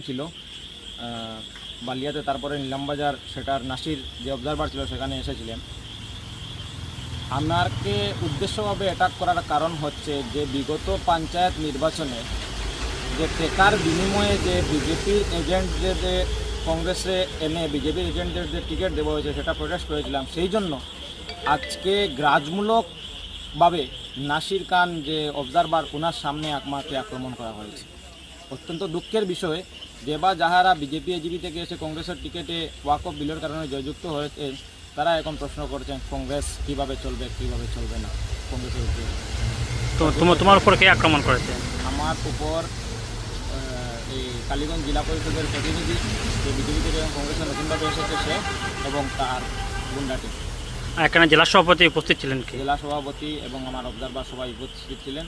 ছিল বালিয়াতে তারপরে নিলামবাজার সেটার নাসির যে অবজারভার ছিল সেখানে এসেছিলেন। আমারকে উদ্দেশ্যভাবে অ্যাটাক করার কারণ হচ্ছে যে বিগত পঞ্চায়েত নির্বাচনে যে টেকার বিনিময়ে যে বিজেপির এজেন্টদের যে কংগ্রেসে এনে বিজেপির এজেন্টদের যে টিকিট দেওয়া হয়েছে, সেটা প্রোটেস্ট করেছিলাম। সেই জন্য আজকে গ্রাজমূলকভাবে নাসির খান যে অবজারভার ওনার সামনে আমাকে আক্রমণ করা হয়েছে। অত্যন্ত দুঃখের বিষয় যে বা যাহারা বিজেপি এজিপি থেকে এসে কংগ্রেসের টিকিটে ওয়াক অফ বিলের কারণে জয়যুক্ত হয়েছে তারা এখন প্রশ্ন করছেন কংগ্রেস কীভাবে চলবে কীভাবে চলবে না কংগ্রেসের উপরে? তো তোমার তোমার উপর কে আক্রমণ করেছে? আমার উপর এই কালীগঞ্জ জেলা পরিষদের প্রতিনিধি যে বিজেপি থেকে এবং কংগ্রেসের নতুনভাবে এসেছে সে এবং তার গুন্ডাটি এখানে জেলা সভাপতি উপস্থিত ছিলেন কি? জেলা সভাপতি এবং আমার অবজারভার সবাই উপস্থিত ছিলেন।